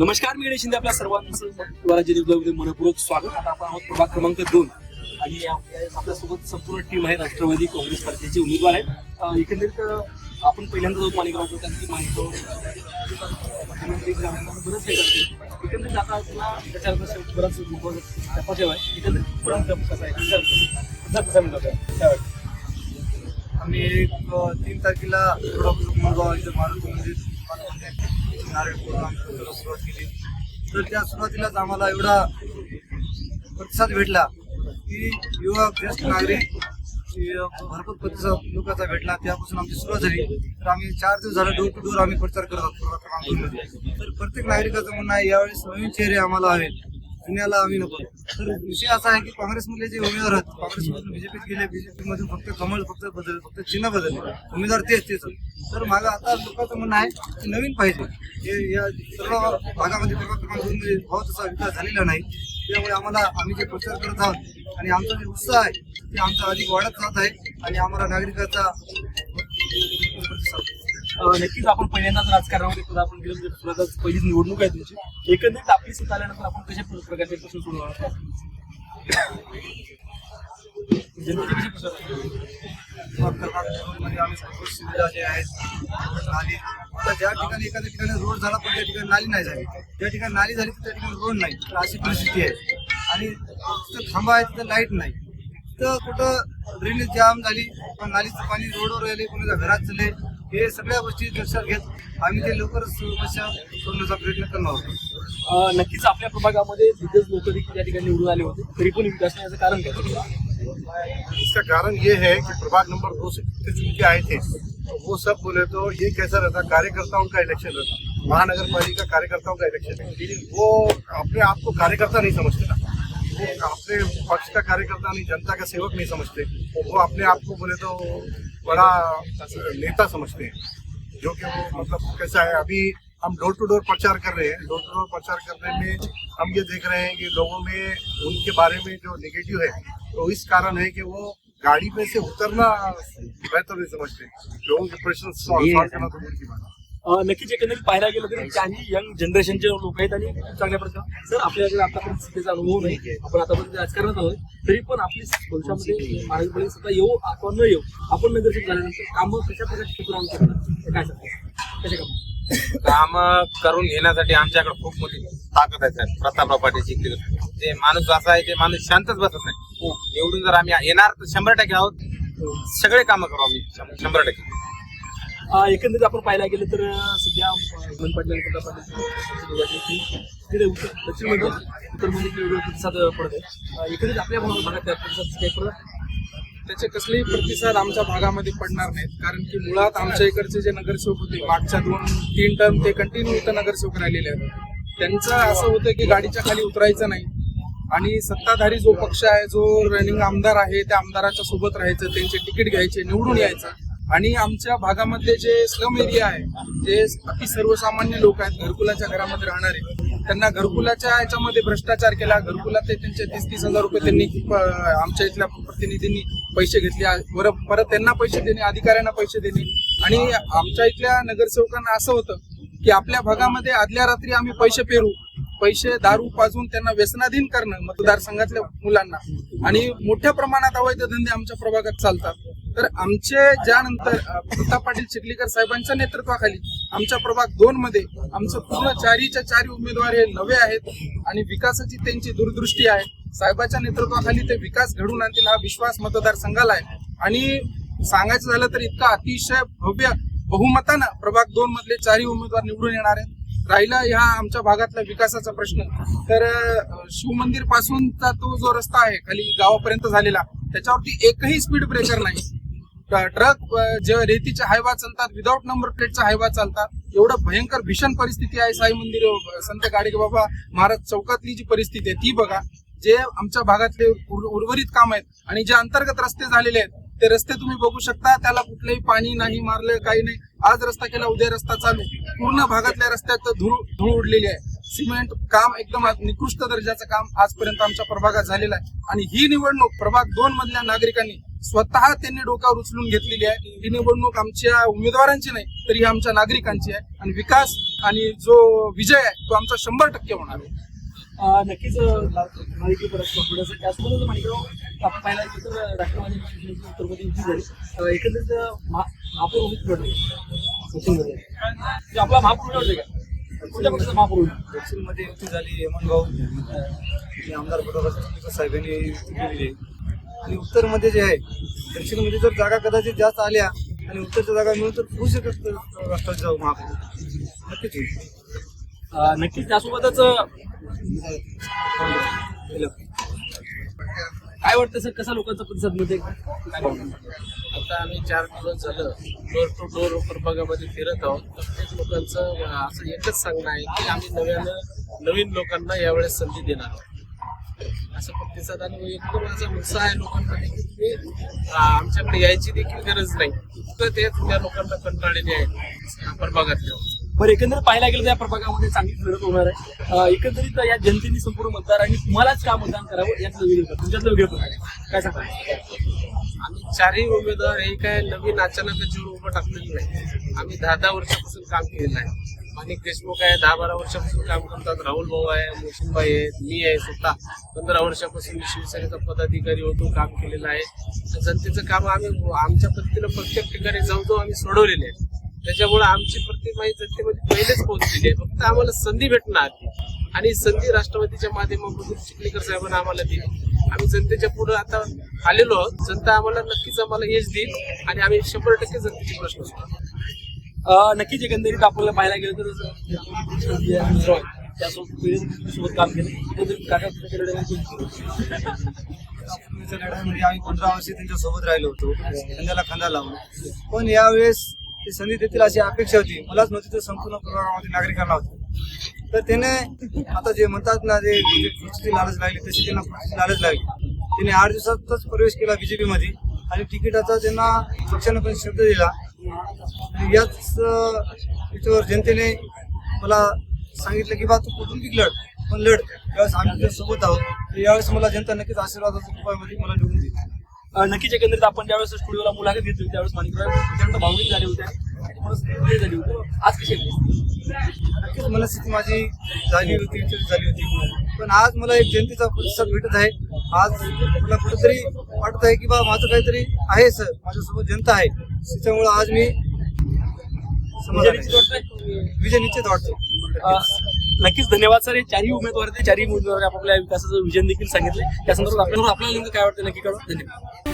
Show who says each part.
Speaker 1: नमस्कार मी गणेश शिंदे आपल्या सर्वांचं स्वराज्य न्यूजमध्ये मनपूर्वक स्वागत. आता आपण आहोत प्रभाग क्रमांक दोन. आणि आपल्यासोबत संपूर्ण टीम आहे राष्ट्रवादी काँग्रेस पार्टीचे उमेदवार आहेत. एकंदरीत आपण पहिल्यांदा जाऊ माणिकराव त्यांची माहिती मुख्यमंत्री बरंच काही करते एकंदरीत आता आपला त्याच्यावर बराच तपास आहे. एकंदरीत पर्यंत कसं आहे?
Speaker 2: आम्ही तीन तारखेला थोडं मुलगाव इथं मारुती मंदिर नारळ आम्ही सुरुवात केली. तर त्या सुरुवातीलाच आम्हाला एवढा प्रतिसाद भेटला की युवा ज्येष्ठ नागरिक भरपूर प्रतिसाद लोकांचा भेटला. त्यापासून आमची सुरुवात झाली. तर आम्ही चार दिवस झालं डोर टू डोर आम्ही प्रचार करत आहोत. तर प्रत्येक नागरिकाचं म्हणणं आहे यावेळेस नवीन चेहरे आम्हाला हवेत. पुण्याला आम्ही नको. तर विषय असा आहे की काँग्रेसमधले जे उमेदवार आहेत काँग्रेसमधून बीजेपीत गेले बीजेपीमधून फक्त कमळ फक्त बदल फक्त चिन्ह बदलले. उमेदवार तेच तेच. तर माझं आता लोकांचं म्हणणं आहे की नवीन पाहिजे. हे या सर्व भागामध्ये प्रभाग क्रमांक भाव तसा विकास झालेला नाही. त्यामुळे आम्हाला आम्ही जे प्रचार करत आहोत आणि आमचा जे उत्साह आहे ते आमचा अधिक वाढत जात आहे आणि आम्हाला नागरिकाचा
Speaker 1: नक्कीच आपण पहिल्यांदाच राजकारणामध्ये पदार्पण आपण गेलो म्हणजे पहिलीच निवडणूक आहे तुमची. एकंदरीत आपली सत्ता आल्यानंतर आपण कशा प्रकारचे प्रश्न सोडवणार जनतेचे कसे प्रश्न
Speaker 2: म्हणजे आम्ही सर्व सुविधा जे आहेत नाली आता ज्या ठिकाणी एखाद्या ठिकाणी रोड झाला पण त्या ठिकाणी नाली नाही झाली. ज्या ठिकाणी नाली झाली तर त्या ठिकाणी रोड नाही. तर अशी परिस्थिती आहे. आणि तिथं खांबा आहे तिथं लाइट नाही. तिथं कुठं ड्रेनेज जाम झाली पण नालीचं पाणी रोडवर राहिले कोणाच्या घरात चालले हे सगळ्या गोष्टी लक्षात घेत आम्ही ते लवकरच समस्या सोडण्याचा प्रयत्न करणार आहोत.
Speaker 1: अं, नक्कीच आपल्या प्रभागामध्ये दिग्गज लोक देखील या ठिकाणी निवडून आले होते. तरी पण विकास नाही याचं कारण काय
Speaker 3: इसका कारण ये है कि प्रभाग नंबर दो से जितने चुन के आए थे वो सब बोले तो ये कैसा रहता? कार्यकर्ताओं का इलेक्शन रहता। महानगर पालिका कार्यकर्ताओं का इलेक्शन है। वो अपने आप को कार्यकर्ता नहीं समझते ना। वो अपने पक्ष का कार्यकर्ता नहीं जनता का सेवक नहीं समझते। वो अपने आप को बोले तो बड़ा नेता समझते हैं जो कि वो मतलब कैसा है अभी हम डोर टू डोर प्रचार कर रहे हैं डोर टू डोर प्रचार करने में हम ये देख रहे हैं कि लोगों में उनके बारे में जो नेगेटिव है तो इस कारण है कि वो गाड़ी में से उतरना बेहतर नहीं समझते लोगों के प्रश्न सॉल्व करना तो दूर की बात है।
Speaker 1: नक्कीच एकंदरीत पाहायला गेलं तरी काही यंग जनरेशनचे लोक आहेत आणि चांगल्या प्रकारे सर आपल्याकडे आतापर्यंत सत्तेचा अनुभव नाही. आपण आतापर्यंत राजकारणात आहोत तरी पण आपली भविष्यामध्ये महाराष्ट्रामध्ये सत्ता येऊ अथवा न येऊ आपण नगरसेवक झाल्यानंतर कामं कशा करणार हे काय सांगता कशा काम?
Speaker 4: काम करून घेण्यासाठी आमच्याकडे खूप मोठी ताकद आहे सर. प्रतापराव पाटील ते माणूस असा आहे ते माणूस शांतच बसत नाही. निवडून जर आम्ही येणार तर शंभर टक्के आहोत. सगळे कामं करू आम्ही शंभर टक्के.
Speaker 1: एकंदरीत आपण पाहायला गेलं तर सध्या मन पाटील आणि प्रताप दक्षिणमध्ये उत्तरमध्ये वेगवेगळे प्रतिसाद पडत आहे एकंदरीत आपल्या भागात प्रतिसाद काही पडत
Speaker 5: त्याचे कसलेही प्रतिसाद आमच्या भागामध्ये पडणार नाहीत. कारण की मुळात आमच्या इकडचे जे नगरसेवक होते मागच्या दोन तीन टर्म ते कंटिन्यू इथं नगरसेवक राहिलेले आहेत. त्यांचं असं होतं की गाडीच्या खाली उतरायचं नाही. आणि सत्ताधारी जो पक्ष आहे जो रनिंग आमदार आहे त्या आमदाराच्या सोबत राहायचं त्यांचे तिकीट घ्यायचे निवडून यायचं. आणि आमच्या भागामधले जे स्लम एरिया आहे जे अति सर्वसामान्य लोक आहेत घरकुलाच्या घरामध्ये राहणारे त्यांना घरकुलाच्या याच्यामध्ये भ्रष्टाचार केला घरकुला ते त्यांचे तीस तीस हजार रुपये त्यांनी आमच्या इथल्या प्रतिनिधींनी पैसे घेतले. आ- परत त्यांना पैसे देणे अधिकाऱ्यांना पैसे देणे. आणि आमच्या इथल्या नगरसेवकांना असं होतं की आपल्या भागामध्ये आदल्या रात्री आम्ही पैसे पेरू पैसे दारू पाजून त्यांना व्यसनाधीन करणं मतदारसंघातल्या मुलांना. आणि मोठ्या प्रमाणात अवैध धंदे आमच्या प्रभागात चालतात. तर आमचे ज्यानंतर प्रताप पाटील चिखलीकर साहेबांच्या नेतृत्वाखाली आमच्या प्रभाग दोन मध्ये आमचं पूर्ण चारीच्या चारी उमेदवार हे नवे आहेत आणि विकासाची त्यांची दूरदृष्टी आहे. साहेबाच्या नेतृत्वाखाली ते विकास घडून आणतील हा विश्वास मतदारसंघाला आहे. आणि सांगायचं झालं तर इतका अतिशय भव्य बहुमतानं प्रभाग दोन मधले चारही उमेदवार निवडून येणार आहेत. राहिला ह्या आमच्या भागातला विकासाचा प्रश्न. तर शिवमंदिर पासूनचा तो जो रस्ता आहे खाली गावापर्यंत झालेला त्याच्यावरती एकही स्पीड ब्रेकर नाही. ट्रक जे रेतीचे हायवा चालतात विदाऊट नंबर प्लेटचा हायवा चालतात एवढं भयंकर भीषण परिस्थिती आहे साई मंदिर संत गाडगे बाबा महाराज चौकातली जी परिस्थिती आहे ती बघा. जे आमच्या भागातले उर्वरित काम आहेत आणि जे अंतर्गत रस्ते झालेले आहेत ते रस्ते तुम्ही बघू शकता. त्याला कुठलंही पाणी नाही मारलं काही नाही. आज रस्ता केला उद्या रस्ता चालू. पूर्ण भागातल्या रस्त्यात धूळ धूळ उडलेली आहे. सिमेंट काम एकदम निकृष्ट दर्जाचं काम आजपर्यंत आमच्या प्रभागात झालेलं आहे. आणि ही निवडणूक प्रभाग दोन मधल्या नागरिकांनी स्वतः त्यांनी डोक्यावर उचलून घेतलेली आहे. ही निवडणूक आमच्या उमेदवारांची नाही तर ही आमच्या नागरिकांची आहे. आणि विकास आणि जो विजय आहे तो आमचा शंभर टक्के होणार आहे.
Speaker 1: नक्कीच त्याचबरोबर पाहिला तर राष्ट्रवादी युती झाली एकंदरीत महापौर उमेद म्हणजे आपला महापौर लढले का? कोणत्या पक्षाचा महापौर होईल?
Speaker 2: दक्षिणमध्ये युती झाली आमदार साहेबांनी आणि उत्तरमध्ये जे आहे दक्षिणमध्ये जर जागा कदाचित जास्त आल्या आणि उत्तरच्या जागा मिळून तर होऊ शकत राष्ट्रवादी जाऊ महापौर. नक्कीच होईल.
Speaker 1: नक्कीच. त्यासोबतच काय वाटतं सर कसा लोकांचा प्रतिसाद मिळते?
Speaker 6: आता आम्ही चार दिवस झालं डोर टू डोर प्रभागामध्ये फिरत आहोत. प्रत्येक लोकांचं असं एकच सांगणं आहे की आम्ही नव्यानं नवीन लोकांना यावेळेस संधी देणार आहोत. असं प्रतिसाद आणि एकदम असा उत्साह आहे लोकांमध्ये की ते, आमच्याकडे यायची देखील गरज नाही. फक्त तेच त्या लोकांना कंटाळलेले आहेत अं, प्रभागातल्या
Speaker 1: बरं एकंदरीत पाहायला गेलं तर या प्रभागामध्ये चांगली लढत होणार आहे. एकंदरीत या जनतेने संपूर्ण मतदार आणि तुम्हालाच का मतदान करावं यातलं वेगळं तुमच्यातलं वेगळं आहे. काय सांगा
Speaker 6: आम्ही चारही उमेदवार हे काय नवीन अचानक जीव उभं टाकलेलं नाही. आम्ही दहा दहा वर्षापासून काम केलेलं आहे. माणिक देशमुख आहे दहा बारा वर्षापासून काम करतात. राहुल भाऊ आहे मोशिनबाई आहेत मी आहे स्वतः. पंधरा वर्षापासून मी शिवसेनेचा पदाधिकारी होतो काम केलेलं आहे. जनतेचं काम आम्ही आमच्या पद्धतीनं प्रत्येक ठिकाणी जाऊन जाऊ आम्ही सोडवलेले आहे त्याच्यामुळे आमची प्रत्येक ही जनतेमध्ये पहिलेच पोहोचलेली आहे. फक्त आम्हाला संधी भेटणार आणि संधी राष्ट्रवादीच्या माध्यमातून चिखलीकर साहेबांना आम्हाला दिली आम्ही जनतेच्या पुढे आता आलेलो आहोत. जनता आम्हाला नक्कीच आम्हाला यश देईल. आणि आम्ही शंभर टक्के जनतेचे प्रश्न
Speaker 1: सोडवतो नक्कीच एकंदरीत आपल्याला पाहायला गेलं तर त्यासोबत काम केलं. काका
Speaker 2: लढ्यामध्ये म्हणजे आम्ही पंधरा वर्षे त्यांच्यासोबत राहिलो होतो. त्यांना खांदा लावून. पण यावेळेस ते संधी देतील अशी अपेक्षा होती. मलाच नव्हती तर संपूर्ण प्रभागामध्ये नागरिकांना होती. तर त्याने आता जे म्हणतात ना जे जे लालच लागली तशी त्यांना खुर्चीची लालच लागली. त्यांनी आठ दिवसातच प्रवेश केला बीजेपीमध्ये आणि तिकिटाचा त्यांना पक्षानं पण शब्द दिला. याच याच्यावर जनतेने मला सांगितलं की बा तू कुठून लढ पण लढ यावेळेस आम्ही सोबत आहोत. यावेळेस मला जनता नक्कीच आशीर्वादाच्या कृपामध्ये मला निवडून देईल.
Speaker 1: नक्कीच एकंदरीत आपण ज्यावेळेस स्टुडिओला मुलाखत घेतली त्यावेळेस माणिकराव प्रचंड भावनिक झाले होते. आज कशी?
Speaker 2: नक्कीच मनस्थिती माझी झाली होती झाली होती. पण आज मला एक जनतेचा प्रतिसाद भेटत आहे. आज मला कुठेतरी वाटत आहे की बा माझं काहीतरी आहे सर. माझ्यासोबत जनता आहे. त्याच्यामुळे आज मी
Speaker 1: विजय निश्चित
Speaker 2: वाटतो.
Speaker 1: नक्कीच धन्यवाद सर. हे चारही उमेदवार ते चारही उमेदवार आपापल्या विकासाचं विजन देखील सांगितले. त्या संदर्भात आपल्याला आपल्याला नेमकं काय वाटतं नक्की कळवा. धन्यवाद.